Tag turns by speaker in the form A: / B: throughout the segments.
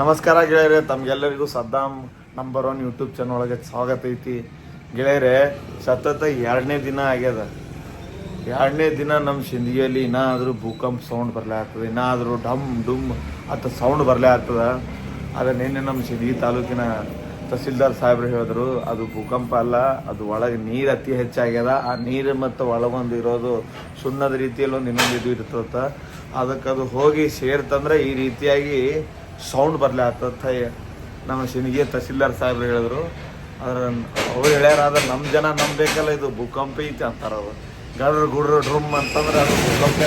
A: ನಮಸ್ಕಾರ ಗೆಳೆಯರೆ, ತಮ್ಗೆಲ್ಲರಿಗೂ Saddam number one YouTube channel ಒಳಗೆ ಸ್ವಾಗತ ಐತಿ. ಗೆಳೆಯರೆ, ಸತತ ಎರಡನೇ ದಿನ ಆಗ್ಯದ. ಎರಡನೇ ದಿನ ನಮ್ಮ ಸಿಂದಗಿಯಲ್ಲಿ ಇನ್ನಾದರೂ ಭೂಕಂಪ ಸೌಂಡ್ ಬರಲೇ ಆಗ್ತದೆ, ಇನ್ನಾದರೂ ಡಮ್ ಡುಮ್ ಅಂತ ಸೌಂಡ್ ಬರಲೇ ಆಗ್ತದ. ಆದರೆ ನಿನ್ನೆ ನಮ್ಮ ಸಿಂದಗಿ ತಾಲೂಕಿನ ತಹಸೀಲ್ದಾರ್ ಸಾಹೇಬ್ರು ಹೇಳಿದ್ರು, ಅದು ಭೂಕಂಪ ಅಲ್ಲ, ಅದು ಒಳಗೆ ನೀರು ಅತಿ ಹೆಚ್ಚಾಗ್ಯದ. ಆ ನೀರು ಮತ್ತು ಒಳಗೊಂದು ಇರೋದು ಸುಣ್ಣದ ರೀತಿಯಲ್ಲಿ ಒಂದು ಇನ್ನೊಂದು ಇದು ಇರ್ತದ ಅದಕ್ಕೆ ಅದು ಹೋಗಿ ಸೇರ್ತಂದ್ರೆ ಈ ರೀತಿಯಾಗಿ ಸೌಂಡ್ ಬರಲೇ ಆಗ್ತದ ನಮ್ಮ ಶಿನಿಗೆ ತಹಸೀಲ್ದಾರ್ ಸಾಹೇಬ್ರು ಹೇಳಿದ್ರು. ಆದ್ರೆ ಅವ್ರು ಹೇಳ್ಯಾರ ಆದ್ರೆ ನಮ್ಮ ಜನ ನಂಬೇಕಲ್ಲ ಇದು ಭೂಕಂಪ ಐತಿ ಅಂತಾರೆ ಅವರು. ಗಡ್ರ ಗುಡ್ರ ಡ್ರಮ್ ಅಂತಂದ್ರೆ ಅದು ಭೂಕಂಪ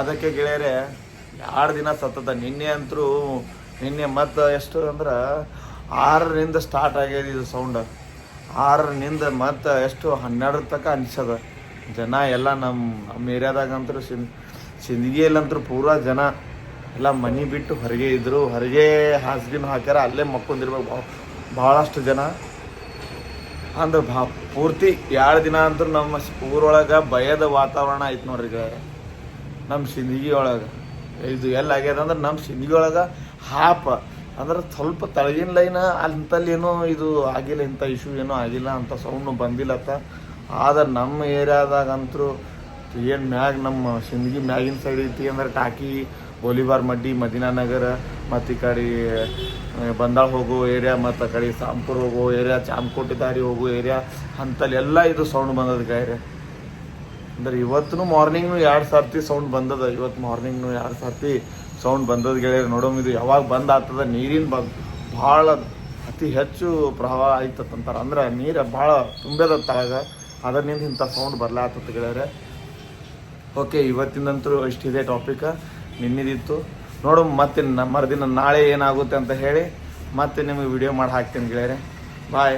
A: ಅದಕ್ಕೆ ಗೆಳೆಯರೆ, ಎರಡು ದಿನ ಸತತ ನಿನ್ನೆ ಅಂತರೂ ನಿನ್ನೆ ಮತ್ತು ಎಷ್ಟು ಅಂದ್ರೆ ಆರರಿಂದ ಸ್ಟಾರ್ಟ್ ಆಗ್ಯದ ಇದು ಸೌಂಡ್ ಆರರಿಂದ ಮತ್ತು ಎಷ್ಟು ಹನ್ನೆರಡರ ತನಕ ಅನಿಸದ. ಜನ ಎಲ್ಲ ನಮ್ಮ ನಮ್ಮ ಏರಿಯಾದಾಗಂತರೂ ಸಿನ್ ಸಿಂದಗಿಯಲ್ಲಂತೂ ಪೂರಾ ಜನ ಎಲ್ಲ ಮನೆ ಬಿಟ್ಟು ಹೊರಗೆ ಇದ್ದರು ಹೊರಗೆ ಹಾಸಿಗೆನ ಹಾಕ್ಯಾರ, ಅಲ್ಲೇ ಮಕ್ಕೊಂದಿರ್ಬೇಕು. ಭಾಳಷ್ಟು ಜನ. ಅಂದ್ರೆ ಭಾ, ಪೂರ್ತಿ ಎರಡು ದಿನ ಅಂತೂ ನಮ್ಮ ಊರೊಳಗೆ ಭಯದ ವಾತಾವರಣ ಐತೆ ನೋಡ್ರಿ ಈಗ ನಮ್ಮ ಸಿಂದಗಿ ಒಳಗೆ ಇದು ಎಲ್ಲ ಆಗ್ಯದ ಅಂದ್ರೆ ನಮ್ಮ ಸಿಂದಗಿ ಒಳಗೆ ಹಾಪ. ಅಂದ್ರೆ ಸ್ವಲ್ಪ ತಳಗಿನ ಲೈನ್ ಅಂತಲ್ಲೇನೋ ಏನೋ ಇದು ಆಗಿಲ್ಲ, ಇಂಥ ಇಶ್ಯೂ ಏನೂ ಆಗಿಲ್ಲ ಅಂತ ಸೌಂಡು ಬಂದಿಲ್ಲತ್ತ. ಆದ್ರೆ ನಮ್ಮ ಏರಿಯಾದಾಗಂತೂ ಏನು ಮ್ಯಾಗ ನಮ್ಮ ಸಿಂದಗಿ ಮ್ಯಾಗಿನ ಸೈಡ್ ಐತಿ ಅಂದ್ರೆ ಟಾಕಿ ಗೋಲಿಬಾರ್ ಮಡ್ಡಿ, ಮದಿನಾನಗರ, ಮತ್ತು ಈ ಕಡೆ ಬಂದಾಳ ಹೋಗೋ ಏರಿಯಾ, ಮತ್ತು ಆ ಕಡೆ ಸಾಂಪುರ್ ಹೋಗೋ ಏರಿಯಾ, ಚಾಮಕೋಟೆ ದಾರಿ ಹೋಗೋ ಏರಿಯಾ, ಅಂತಲ್ಲಿ ಎಲ್ಲ ಇದು ಸೌಂಡ್ ಬಂದದ ಗಾಯ್ರೆ. ಅಂದ್ರೆ ಇವತ್ತು ಮಾರ್ನಿಂಗ್ನು ಎರಡು ಸರ್ತಿ ಸೌಂಡ್ ಬಂದದ. ಇವತ್ತು ಮಾರ್ನಿಂಗ್ನು ಎರಡು ಸರ್ತಿ ಸೌಂಡ್ ಬಂದದ ಗೆಳೆಯರು, ನೋಡೋಮ್ ಇದು ಯಾವಾಗ ಬಂದ್ ನೀರಿನ ಬ ಭಾಳ ಅತಿ ಹೆಚ್ಚು ಪ್ರವಾಹ ಆಯ್ತದಂತಾರೆ ಅಂದ್ರೆ ನೀರು ಭಾಳ ತುಂಬದ ತಳಗ ಅದರಿಂದ ಇಂಥ ಸೌಂಡ್ ಬರ್ಲಾ ಆತದ ಗೆಳೆಯರೆ. ಓಕೆ ಇವತ್ತಿನಂತರೂ ಇಷ್ಟಿದೆ ಟಾಪಿಕ್ ನಿನ್ನಿದಿತ್ತು ನೋಡು, ಮತ್ತೆ ಮರುದಿನ ನಾಳೆ ಏನಾಗುತ್ತೆ ಅಂತ ಹೇಳಿ ಮತ್ತೆ ನಿಮಗೆ ವಿಡಿಯೋ ಮಾಡಿ ಹಾಕ್ತೀನಿ ಗೆಳೆಯರೆ. ಬಾಯ್